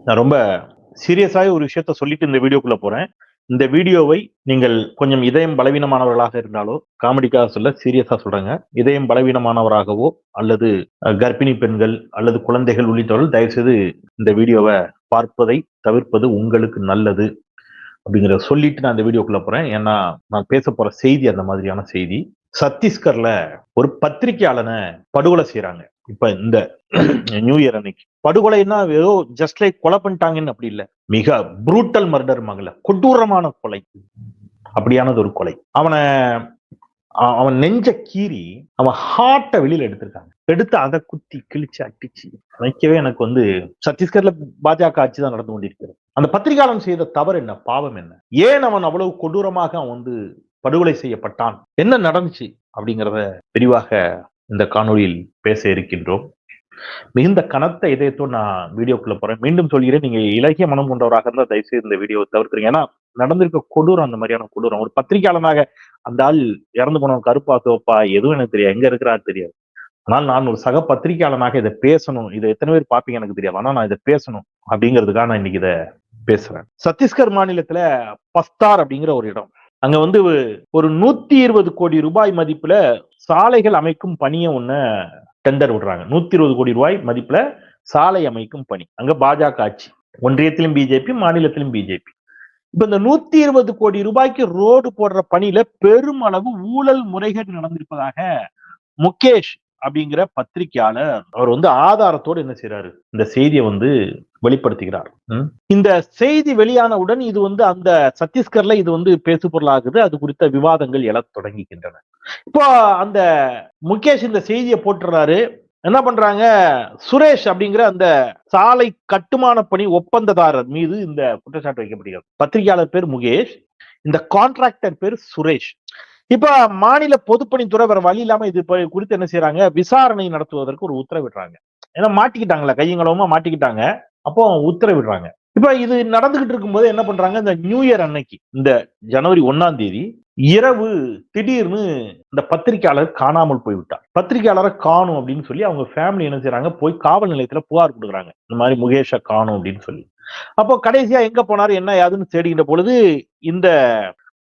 நான் ரொம்ப சீரியஸாக ஒரு விஷயத்த சொல்லிட்டு இந்த வீடியோக்குள்ள போறேன். இந்த வீடியோவை நீங்கள் கொஞ்சம் இதயம் பலவீனமானவர்களாக இருந்தாலோ காமெடிக்காக சொல்ல சீரியஸா சொல்றேங்க. இதயம் பலவீனமானவராகவோ அல்லது அஹ், கர்ப்பிணி பெண்கள் அல்லது குழந்தைகள் உள்ளிட்டவர்கள் தயவுசெய்து இந்த வீடியோவை பார்ப்பதை தவிர்ப்பது உங்களுக்கு நல்லது அப்படிங்கிறத சொல்லிட்டு நான் இந்த வீடியோக்குள்ள போறேன். ஏன்னா நான் பேச போற செய்தி அந்த மாதிரியான செய்தி. சத்தீஸ்கர்ல ஒரு பத்திரிக்கையாளனை படுகொலை செய்யறாங்க இப்ப இந்த நியூ இயர் அன்னைக்கு. படுகொலைன்னா ஏதோ ஜஸ்ட் லைக் கொலை பண்ணிட்டாங்கன்னு அப்படி இல்ல. மிக புரூட்டல் மர்டர் மகள. கொடூரமான கொலை. அப்படியானது ஒரு கொலை. அவனை அவன் நெஞ்ச கீறி அவன் ஹார்ட்டை வெளியில எடுத்திருக்காங்க. எடுத்து அதை குத்தி கிழிச்சு அட்டிச்சு நினைக்கவே எனக்கு வந்து சத்தீஸ்கர்ல பாஜக ஆட்சி தான் நடந்து கொண்டிருக்கிறது. அந்த பத்திரிகையாளன் செய்த தவறு என்ன? பாவம் என்ன? ஏன் அவன் அவ்வளவு கொடூரமாக அவன் வந்து படுகொலை செய்யப்பட்டான்? என்ன நடந்துச்சு? அப்படிங்கிறத விரிவாக இந்த காணொலியில் பேச இருக்கின்றோம். மிகுந்த கனத்த இதயத்தோடு நான் வீடியோக்குள்ள போறேன். மீண்டும் சொல்கிறேன் நீங்க இலகிய மனம் கொண்டவராக இருந்தால் தயவுசெய்து இந்த வீடியோவை தவிர்க்கிறீங்க. ஏன்னா நடந்திருக்க கொடூரம் அந்த மாதிரியான கொடூரம் ஒரு பத்திரிகையாளனாக அந்த ஆள் இறந்து போனவன் கருப்பா சிவப்பா எதுவும் எனக்கு தெரியாது. எங்க இருக்கிறாரு தெரியாது. ஆனால் நான் ஒரு சக பத்திரிகையாளனாக இதை பேசணும். இதை எத்தனை பேர் பார்ப்பீங்க எனக்கு தெரியாது. ஆனால் நான் இதை பேசணும் அப்படிங்கிறதுக்காக நான் இன்னைக்கு இதை பேசுறேன். சத்தீஸ்கர் மாநிலத்துல பஸ்தார் அப்படிங்கிற ஒரு இடம். அங்க வந்து ஒரு நூத்தி இருபது கோடி ரூபாய் மதிப்புல சாலைகள் அமைக்கும் பணியை ஒன்று டெண்டர் விடுறாங்க. நூத்தி இருபது கோடி ரூபாய் மதிப்புல சாலை அமைக்கும் பணி. அங்க பாஜக ஆட்சி. ஒன்றியத்திலும் பிஜேபி மாநிலத்திலும் பிஜேபி. இப்ப இந்த நூத்தி இருபது கோடி ரூபாய்க்கு ரோடு போடுற பணியில பெருமளவு ஊழல் முறைகேடு நடந்திருப்பதாக முகேஷ் அப்படிங்கிற பத்திரிகையாளர் அவர் வந்து ஆதாரத்தோடு என்ன செய்றாரு? இந்த செய்தியை வந்து வெளிப்படுத்துகிறார். இந்த செய்தி வெளியானவுடன் இது வந்து அந்த சத்தீஸ்கர்ல இது வந்து பேசு பொருளாகுது. அது குறித்த விவாதங்கள் எழ தொடங்குகின்றன. இப்போ அந்த முகேஷ் இந்த செய்தியை போட்டுறாரு. என்ன பண்றாங்க? சுரேஷ் அப்படிங்கிற அந்த சாலை கட்டுமான பணி ஒப்பந்ததாரர் மீது இந்த குற்றச்சாட்டு வைக்கப்படுகிறது. பத்திரிகையாளர் பேர் முகேஷ் இந்த கான்ட்ராக்டர் பேர் சுரேஷ். இப்ப மாநில பொதுப்பணித்துறை வேற வழி இல்லாம இது குறித்து என்ன செய்யறாங்க விசாரணை நடத்துவதற்கு ஒரு உத்தரவிடுறாங்க. ஏன்னா மாட்டிக்கிட்டாங்களா கையங்களவமா மாட்டிக்கிட்டாங்க. அப்போ உத்தரவிடுறாங்க. இப்ப இது நடந்துகிட்டு இருக்கும்போது என்ன பண்றாங்க? இந்த நியூ இயர் அன்னைக்கு இந்த ஜனவரி ஒன்னாம் தேதி இரவு திடீர்னு இந்த பத்திரிகையாளர் காணாமல் போய்விட்டார். பத்திரிகையாளரை காணும் அப்படின்னு சொல்லி அவங்க ஃபேமிலி என்ன செய்யறாங்க போய் காவல் நிலையத்துல புகார் கொடுக்குறாங்க. இந்த மாதிரி முகேஷை காணும் அப்படின்னு சொல்லி. அப்போ கடைசியா எங்க போனாரு என்ன யாதுன்னு தேடுகின்ற பொழுது இந்த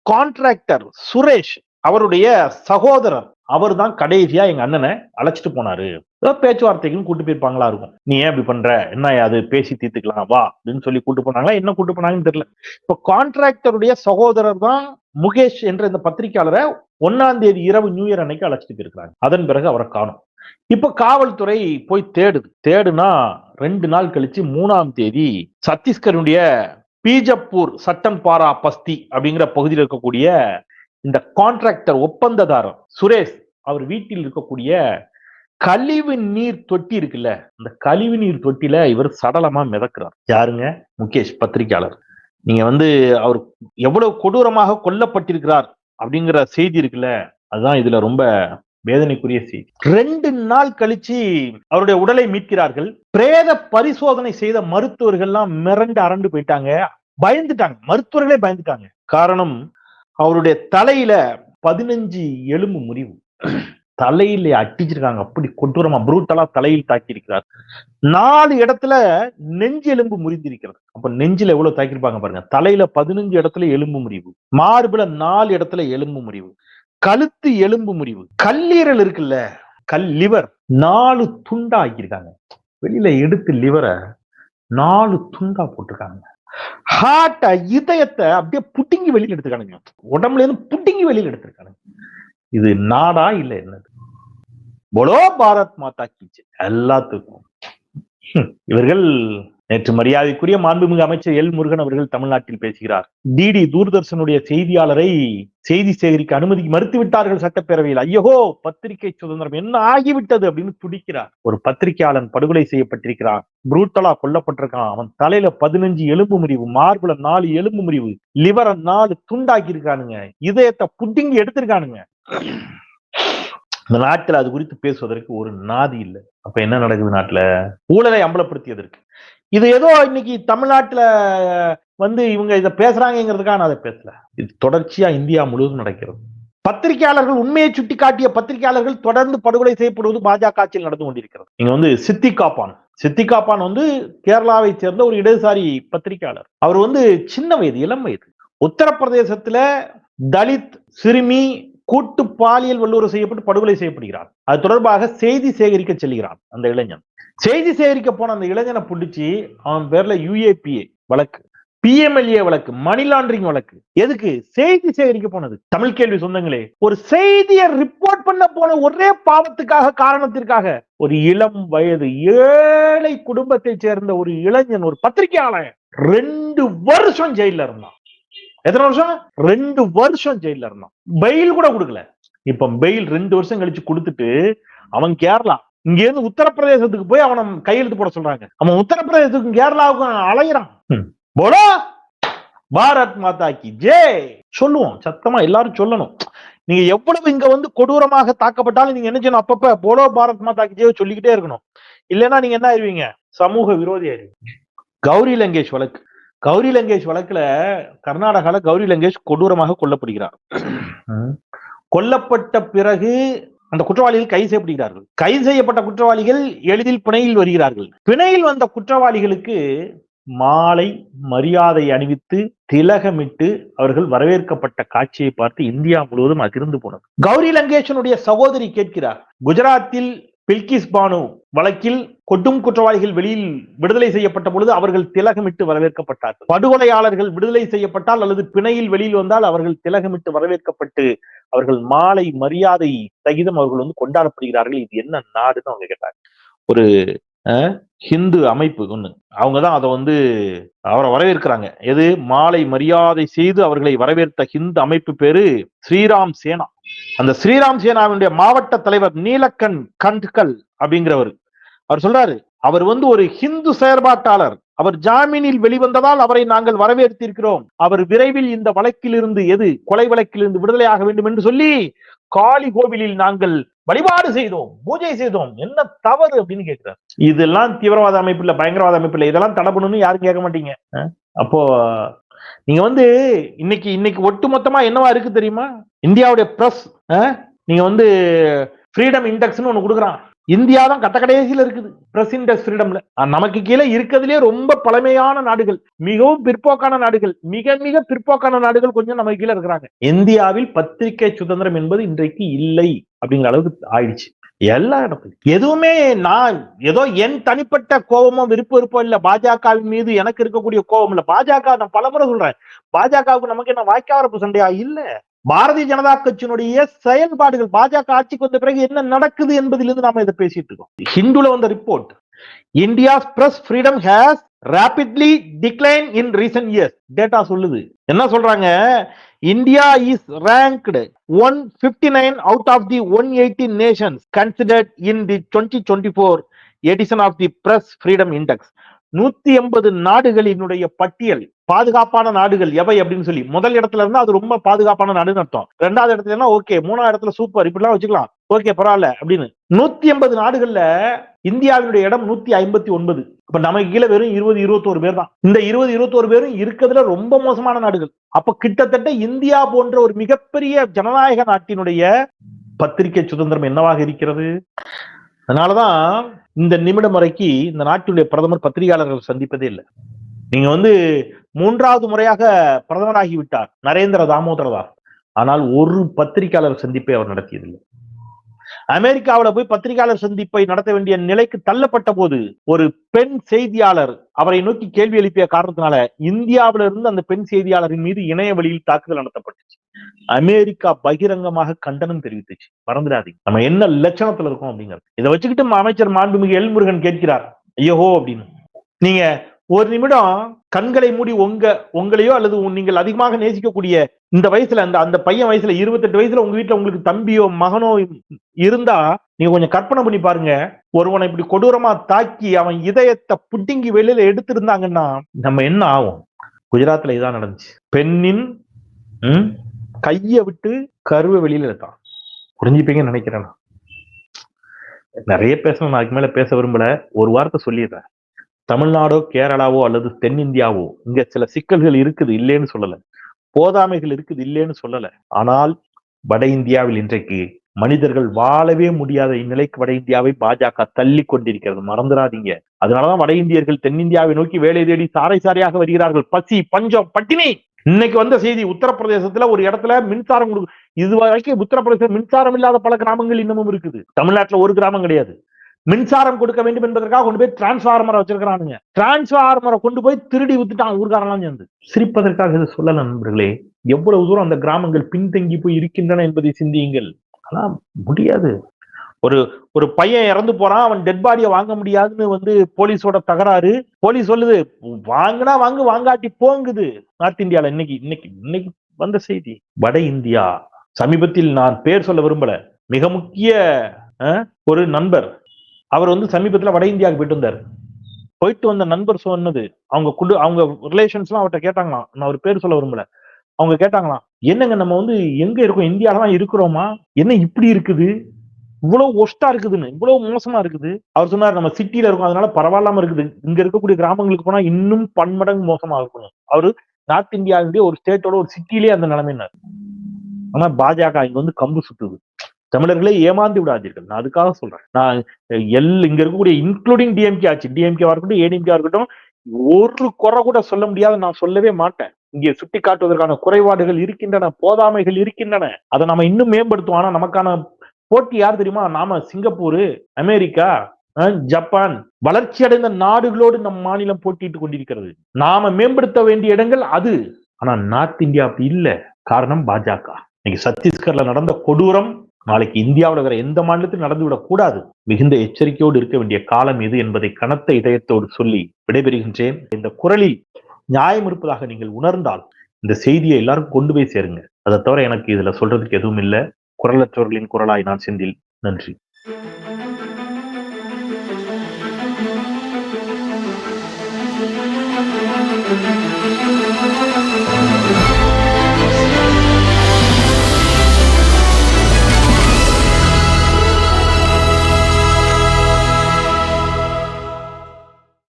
கான்ட்ராக்டர் சுரேஷ் அவருடைய சகோதரர் அவர் தான் கடைசியா எங்க அண்ணனை அழைச்சிட்டு போனாரு. ஏதோ பேச்சுவார்த்தைக்கும் கூட்டு போயிருப்பாங்களா இருக்கும். நீ ஏன் இப்படி பண்ற? என்ன அது? பேசி தீர்த்துக்கலாம் வா அப்படின்னு சொல்லி கூட்டு போனாங்களா? என்ன கூட்டு போனாங்கன்னு தெரியல. இப்ப கான்ட்ராக்டருடைய சகோதரர் தான் முகேஷ் என்ற இந்த பத்திரிகையாளரை ஒன்னாம் தேதி இரவு நியூ இயர் அன்னைக்கு அழைச்சிட்டு போயிருக்கிறாங்க. அதன் பிறகு அவரை காணும். இப்ப காவல்துறை போய் தேடுது. தேடுனா ரெண்டு நாள் கழிச்சு மூணாம் தேதி சத்தீஸ்கருடைய பீஜப்பூர் சட்டன்பாரா பஸ்தி அப்படிங்கிற பகுதியில் இருக்கக்கூடிய இந்த கான்ட்ராக்டர் ஒப்பந்ததாரர் சுரேஷ் அவர் வீட்டில் இருக்கக்கூடிய கழிவு நீர் தொட்டி இருக்குல்ல அந்த கழிவு நீர் தொட்டில இவர் சடலமா மிதக்கிறார். யாருங்க? முகேஷ் பத்திரிகையாளர். நீங்க வந்து அவர் எவ்வளவு கொடூரமாக கொல்லப்பட்டிருக்கிறார் அப்படிங்கிற செய்தி இருக்குல்ல அதுதான் இதுல ரொம்ப வேதனைக்குரிய செய்தி. ரெண்டு நாள் கழிச்சு அவருடைய உடலை மீட்கிறார்கள். பிரேத பரிசோதனை செய்த மருத்துவர்கள்லாம் மிரண்டு அரண்டு போயிட்டாங்க. பயந்துட்டாங்க. மருத்துவர்களே பயந்துட்டாங்க. காரணம் அவருடைய தலையில பதினஞ்சு எலும்பு முறிவு. தலையில அட்டிச்சிருக்காங்க அப்படி கொடூரமா புரூட்டலா தலையில் தாக்கி இருக்கிறார் நாலு இடத்துல நெஞ்சு எலும்பு முறிந்திருக்கிறது. அப்ப நெஞ்சில எவ்வளவு தாக்கியிருப்பாங்க பாருங்க. தலையில பதினஞ்சு இடத்துல எலும்பு முறிவு. மார்புல நாலு இடத்துல எலும்பு முறிவு. கழுத்து எலும்பு முறிவு. கல்லீரல் இருக்குல்ல கல் லிவர் நாலு துண்டா ஆக்கியிருக்காங்க. வெளியில எடுத்து லிவரை நாலு துண்டா போட்டிருக்காங்க. ஹார்ட்ட இதயத்தை அப்படியே புட்டிங்கி வெளியில எடுத்துக்கானுங்க. உடம்புல இருந்து புட்டிங்கி வெளியில் எடுத்துருக்கானுங்க இது நாடா இல்லை என்னது? போலோ பாரத் மாதா கீச்சு எல்லாத்துக்கும். இவர்கள் நேற்று மரியாதைக்குரிய மாண்புமிகு அமைச்சர் எல் முருகன் அவர்கள் தமிழ்நாட்டில் பேசுகிறார். டிடி தூர்தர்ஷனுடைய செய்தியாளரை செய்தி சேகரிக்க அனுமதி மறுத்துவிட்டார்கள் சட்டப்பேரவையில். ஐயோ பத்திரிகை சுதந்திரம் என்ன ஆகிவிட்டது அப்படின்னு துடிக்கிறார். ஒரு பத்திரிகையாளன் படுகொலை செய்யப்பட்டிருக்கிறான். புரூட்டலா கொல்லப்பட்டிருக்கான். அவன் தலையில பதினஞ்சு எலும்பு முறிவு மார்புல நாலு எலும்பு முறிவு லிவரை நாலு துண்டாக்கி இருக்கானுங்க இதயத்தை புட்டிங்கி எடுத்திருக்கானுங்க. இந்த நாட்டில் அது குறித்து பேசுவதற்கு ஒரு நாதி இல்லை. அப்ப என்ன நடக்குது நாட்டுல? ஊழலை அம்பலப்படுத்தியதற்கு. இது ஏதோ இன்னைக்கு தமிழ்நாட்டில் வந்து இவங்க இதை பேசுறாங்கிறதுக்காக நான் அதை பேசல. இது தொடர்ச்சியா இந்தியா முழுவதும் நடக்கிறது. பத்திரிகையாளர்கள் உண்மையை சுட்டி காட்டிய பத்திரிகையாளர்கள் தொடர்ந்து படுகொலை செய்யப்படுவது பாஜக ஆட்சியில் நடந்து கொண்டிருக்கிறது. இங்க வந்து சித்தி காப்பான். சித்திகாப்பான் வந்து கேரளாவை சேர்ந்த ஒரு இடதுசாரி பத்திரிகையாளர். அவர் வந்து சின்ன வயது இளம் வயது. உத்தரப்பிரதேசத்துல தலித் சிறுமி கூட்டு பாலியல் வல்லுறவு செய்யப்பட்டு படுகொலை செய்யப்படுகிறார். அது தொடர்பாக செய்தி சேகரிக்க செல்கிறான் அந்த இளைஞன். செய்தி சேகரிக்க போன அந்த இளைஞனை பிடிச்சி அவன் பேர்ல யூஏபிஏ வழக்கு. பிஎம்எல்ஏ வழக்கு மணி லாண்டரிங் வழக்கு. எதுக்கு? செய்தி சேகரிக்க போனது. தமிழ் கேள்வி சொந்தங்களே ஒரு செய்தியை ரிப்போர்ட் பண்ண போன ஒரே பாவத்துக்காக காரணத்திற்காக ஒரு இளம் வயது ஏழை குடும்பத்தை சேர்ந்த ஒரு இளைஞன் ஒரு பத்திரிகையாளர் ரெண்டு வருஷம் ஜெயில இருந்தான். எத்தனை வருஷம்? ரெண்டு வருஷம் ஜெயில இருந்தான். பெயில் கூட கொடுக்கல. இப்ப பெயில் ரெண்டு வருஷம் கழிச்சு கொடுத்துட்டு அவன் கேரளா இங்க இருந்து உத்தரப்பிரதேசத்துக்கு போய் அவனை கையெழுத்து போட சொல்றாங்க. அவன் உத்தரப்பிரதேசத்துக்கும் கேரளாவுக்கும் அலையிறான். போலோ பாரத் மாதா கி ஜெய் சொல்லுவோம். சத்தமா எல்லாரும் சொல்லணும். நீங்க எவ்வளவு இங்க வந்து கொடூரமாக தாக்கப்பட்டாலும் நீங்க என்ன செய்யணும்? அப்பப்ப போலோ பாரத் மாதா கி சொல்லிக்கிட்டே இருக்கணும். இல்லைன்னா நீங்க என்ன ஆயிருவீங்க? சமூக விரோதி ஆயிருவீங்க. கௌரி லங்கேஷ் வழக்கு. கௌரி லங்கேஷ் வழக்குல கர்நாடகால கௌரி லங்கேஷ் கொடூரமாக கொல்லப்படுகிறார். கொல்லப்பட்ட பிறகு அந்த குற்றவாளிகள் கைது செய்யப்படுகிறார்கள் கைது செய்யப்பட்ட குற்றவாளிகள் எளிதில் பிணையில் வருகிறார்கள். பிணையில் வந்த குற்றவாளிகளுக்கு மாலை மரியாதை அணிவித்து திலகமிட்டு அவர்கள் வரவேற்கப்பட்ட காட்சியை பார்த்து இந்தியா முழுவதும் அதிர்ந்து போனது. கௌரி லங்கேஷனுடைய சகோதரி கேட்கிறார். குஜராத்தில் பில்கிஸ் பானு வழக்கில் கொட்டும் குற்றவாளிகள் வெளியில் விடுதலை செய்யப்பட்ட பொழுது அவர்கள் திலகமிட்டு வரவேற்கப்பட்டார்கள். படுகொலையாளர்கள் விடுதலை செய்யப்பட்டால் அல்லது பிணையில் வெளியில் வந்தால் அவர்கள் திலகமிட்டு வரவேற்கப்பட்டு அவர்கள் மாலை மரியாதை சகிதம் அவர்கள் வந்து கொண்டாடப்படுகிறார்கள். இது என்ன நாடுன்னு அவங்க கேட்டாங்க. ஒரு ஹிந்து அமைப்பு ஒண்ணு. அவங்கதான் அதை வந்து அவரை வரவேற்கிறாங்க. எது? மாலை மரியாதை செய்து அவர்களை வரவேற்ற ஹிந்து அமைப்பு பேரு ஸ்ரீராம் சேனா. அந்த ஸ்ரீராம் சேனாவினுடைய மாவட்ட தலைவர் நீலக்கண் கண்ட்கல் அப்படிங்கிறவர். அவர் சொல்றாரு அவர் வந்து ஒரு ஹிந்து செயற்பாட்டாளர். அவர் ஜாமீனில் வெளிவந்ததால் அவரை நாங்கள் வரவேற்றிருக்கிறோம் அவர் விரைவில் இந்த வழக்கிலிருந்து எது கொலை வழக்கிலிருந்து விடுதலையாக வேண்டும் என்று சொல்லி காளி கோவிலில் நாங்கள் வழிபாடு செய்தோம் பூஜை செய்தோம். என்ன தவறு அப்படின்னு கேட்கிறார். இதெல்லாம் தீவிரவாத அமைப்பு இல்ல பயங்கரவாத அமைப்பு இல்ல இதெல்லாம் தடை பண்ணணும்னு யாரும் கேட்க மாட்டீங்க. அப்போ நீங்க வந்து இன்னைக்கு இன்னைக்கு ஒட்டுமொத்தமா என்னவா இருக்கு தெரியுமா? இந்தியாவுடைய பிரஸ் நீங்க வந்து ஃப்ரீடம் இண்டெக்ஸ்னு ஒண்ணு கொடுக்குறான். இந்தியா தான் கட்ட கடைசியில இருக்குது பிரஸ் இண்டெக்ஸ் ஃப்ரீடம்ல நமக்கு கீழே இருக்கிறதுலே ரொம்ப பழமையான நாடுகள் மிகவும் பிற்போக்கான நாடுகள் மிக மிக பிற்போக்கான நாடுகள் கொஞ்சம் நமக்கு கீழே இருக்கிறாங்க. இந்தியாவில் பத்திரிகை சுதந்திரம் என்பது இன்றைக்கு இல்லை அப்படிங்கிற அளவுக்கு ஆயிடுச்சு. எல்லா இடத்துலையும் எதுவுமே நான் ஏதோ என் தனிப்பட்ட கோபமோ விருப்பம் விருப்பம் இல்ல பாஜகவின் மீது எனக்கு இருக்கக்கூடிய கோபம் இல்ல. பாஜக நான் பலமுறை சொல்றேன். பாஜகவுக்கு நமக்கு என்ன வாய்க்காவரப்பு சண்டையா? இல்ல. பாரதிய ஜனதா கட்சியினுடைய செயல்பாடுகள் பாஜக ஆட்சிக்கு வந்த பிறகு என்ன நடக்குது என்பதிலிருந்து நாம இதை பேசிட்டு இருக்கோம். ஹிந்துல வந்த report India's press freedom has rapidly decline in recent years data சொல்லுது. என்ன சொல்றாங்க? India is ranked one fifty nine out of the one eighty nations considered in the twenty twenty four edition of the press freedom index நூத்தி எண்பது நாடுகளினுடைய பட்டியல் பாதுகாப்பான நாடுகள் எவை அப்படின்னு சொல்லி முதல் இடத்துல இருந்தா அது ரொம்ப பாதுகாப்பான நாடுன்னு அர்த்தம். ரெண்டாவது இடத்துல ஓகே மூணாவது இடத்துல சூப்பர் இப்படிலாம் வச்சுக்கலாம். ஓகே பரவாயில்ல அப்படின்னு. நூத்தி எண்பது நாடுகள்ல இந்தியாவினுடைய இடம் நூத்தி ஐம்பத்தி ஒன்பது. இப்ப நமக்கு கீழே வெறும் இருபது இருபத்தோரு பேர் தான். இந்த இருபது இருபத்தோரு பேரும் இருக்கிறதுல ரொம்ப மோசமான நாடுகள். அப்ப கிட்டத்தட்ட இந்தியா போன்ற ஒரு மிகப்பெரிய ஜனநாயக நாட்டினுடைய பத்திரிகை சுதந்திரம் என்னவாக இருக்கிறது? அதனாலதான் இந்த நிமிடம் வரைக்கு இந்த நாட்டினுடைய பிரதமர் பத்திரிகையாளர்கள் சந்திப்பதே இல்லை. நீங்க வந்து மூன்றாவது முறையாக பிரதமராகி விட்டார் நரேந்திர தாமோதரதாஸ் ஆனால் ஒரு பத்திரிகையாளர் சந்திப்பை அவர் நடத்தியதில்லை. அமெரிக்காவில் போய் பத்திரிகையாளர் சந்திப்பை நடத்த வேண்டிய நிலைக்கு தள்ளப்பட்ட போது ஒரு பெண் செய்தியாளர் அவரை நோக்கி கேள்வி எழுப்பிய காரணத்தினால இந்தியாவில இருந்து அந்த பெண் செய்தியாளரின் மீது இணைய வழியில் தாக்குதல் நடத்தப்பட்டுச்சு. அமெரிக்கா பகிரங்கமாக கண்டனம் தெரிவித்துச்சு. மறந்துடாதீங்க. நம்ம என்ன லட்சணத்துல இருக்கோம் அப்படிங்கிறது. இதை வச்சுக்கிட்டு அமைச்சர் மாண்புமிகு எல்முருகன் கேட்கிறார். ஐயோ அப்படின்னு. நீங்க ஒரு நிமிடம் கண்களை மூடி உங்க உங்களையோ அல்லது நீங்கள் அதிகமாக நேசிக்கக்கூடிய இந்த வயசுல அந்த அந்த பையன் வயசுல இருபத்தெட்டு வயசுல உங்க வீட்டுல உங்களுக்கு தம்பியோ மகனோ இருந்தா நீங்க கொஞ்சம் கற்பனை பண்ணி பாருங்க. ஒருவனை இப்படி கொடூரமா தாக்கி அவன் இதயத்தை புட்டிங்கி வெளியில எடுத்திருந்தாங்கன்னா நம்ம என்ன ஆகும் குஜராத்ல இதான் நடந்துச்சு. பெண்ணின் கைய விட்டு கருவை வெளியில எடுத்தான். புரிஞ்சுப்பீங்கன்னு நினைக்கிறேன் நிறைய பேசணும் நாளைக்கு மேல பேச விரும்பல. ஒரு வார்த்தை சொல்லிடுறேன். தமிழ்நாடோ கேரளாவோ அல்லது தென்னிந்தியாவோ இங்க சில சிக்கல்கள் இருக்குது இல்லைன்னு சொல்லல. போதாமைகள் இருக்குது இல்லைன்னு சொல்லல. ஆனால் வட இந்தியாவில் இன்றைக்கு மனிதர்கள் வாழவே முடியாத இந்நிலைக்கு வட இந்தியாவை பாஜக தள்ளி கொண்டிருக்கிறது. மறந்துடாதீங்க அதனாலதான் வட இந்தியர்கள் தென்னிந்தியாவை நோக்கி வேலை தேடி சாறை சாரையாக வருகிறார்கள். பசி பஞ்சம் பட்டினி. இன்னைக்கு வந்த செய்தி உத்தரப்பிரதேசத்துல ஒரு இடத்துல மின்சாரம் கொடுக்கும் இது வரைக்கும் உத்தரப்பிரதேசம் மின்சாரம் இல்லாத பல கிராமங்கள் இன்னமும் இருக்குது. தமிழ்நாட்டுல ஒரு கிராமம் கிடையாது. மின்சாரம் கொடுக்க வேண்டும் என்பதற்காக கொண்டு போய் டிரான்ஸ்ஃபார்மரை வச்சிருக்கிறானுங்க. டிரான்ஸ்ஃபார்மரை கொண்டு போய் திருடி வித்துட்டான் ஊர்காரெல்லாம் சேர்ந்து. சிரிப்பதற்காக இது சொல்லல நண்பர்களே. எவ்வளவு தூரம் அந்த கிராமங்கள் பின்தங்கி போய் இருக்கின்றன என்பதை சிந்தியுங்கள். ஆனா முடியாது. ஒரு ஒரு பையன் இறந்து போறான் அவன் டெட் பாடியை வாங்க முடியாதுன்னு வந்து போலீஸோட தகராறு. போலீஸ் சொல்லுது வாங்கினா வாங்கு வாங்காட்டி போங்குது. நார்த் இந்தியால இன்னைக்கு இன்னைக்கு இன்னைக்கு வந்த செய்தி. வட இந்தியா. சமீபத்தில் நான் பேர் சொல்ல விரும்பல. மிக முக்கிய அஹ், ஒரு நண்பர். அவர் வந்து சமீபத்துல வட இந்தியாவுக்கு போயிட்டு வந்தார். போயிட்டு வந்த நண்பர் சொன்னது அவங்க குடு அவங்க ரிலேஷன்ஸ்லாம் அவர்கிட்ட கேட்டாங்களாம். நான் ஒரு பேர் சொல்ல விரும்பல. அவங்க கேட்டாங்களாம் என்னங்க நம்ம வந்து எங்க இருக்கோம்? இந்தியாவில தான் இருக்கிறோமா? என்ன இப்படி இருக்குது? இவ்வளவு ஒஸ்டா இருக்குதுன்னு இவ்வளவு மோசமா இருக்குது? அவர் சொன்னார் நம்ம சிட்டில இருக்கோம் அதனால பரவாயில்லாம இருக்குது. இங்க இருக்கக்கூடிய கிராமங்களுக்கு போனா இன்னும் பன்மடங்கு மோசமா இருக்கணும் அவரு நார்த் இந்தியாவுடைய ஒரு ஸ்டேட்டோட ஒரு சிட்டிலேயே அந்த நிலைமைனார் ஆனா பாஜக இங்க வந்து கம்பு சுத்துது. தமிழர்களே ஏமாந்து விடாதீர்கள். நான் அதுக்காக சொல்றேன். நான் எல் இங்க இருக்கக்கூடிய இன்க்ளூடிங் டிஎம்கே ஆச்சு. டிஎம்கேவா இருக்கட்டும் ஏடிஎம்கேவா இருக்கட்டும் ஒரு குறை கூட சொல்ல முடியாத நான் சொல்லவே மாட்டேன். இங்கே சுட்டி காட்டுவதற்கான குறைபாடுகள் இருக்கின்றன போதாமைகள் இருக்கின்றன. அதை நம்ம இன்னும் மேம்படுத்துவோம். ஆனா நமக்கான போட்டி யார் தெரியுமா? நாம சிங்கப்பூர் அமெரிக்கா அஹ், ஜப்பான். வளர்ச்சி அடைந்த நாடுகளோடு நம் மாநிலம் போட்டிட்டு கொண்டிருக்கிறது. நாம மேம்படுத்த வேண்டிய இடங்கள் அது. ஆனா நார்த் இந்தியா அப்படி இல்ல. காரணம் பாஜக. இன்னைக்கு சத்தீஸ்கர்ல நடந்த கொடூரம் நாளைக்கு இந்தியாவில் வேற எந்த மாநிலத்தில் நடந்துவிடக் கூடாது மிகுந்த எச்சரிக்கையோடு இருக்க வேண்டிய காலம் இது என்பதை கனத்த இதயத்தோடு சொல்லி விடைபெறுகின்றேன். இந்த குரலில் நியாயம் இருப்பதாக நீங்கள் உணர்ந்தால் இந்த செய்தியை எல்லாரும் கொண்டு போய் சேருங்க. அதை தவிர எனக்கு இதுல சொல்றதுக்கு எதுவும் இல்லை. குரலற்றவர்களின் குரலாய் நான் செந்தில். நன்றி.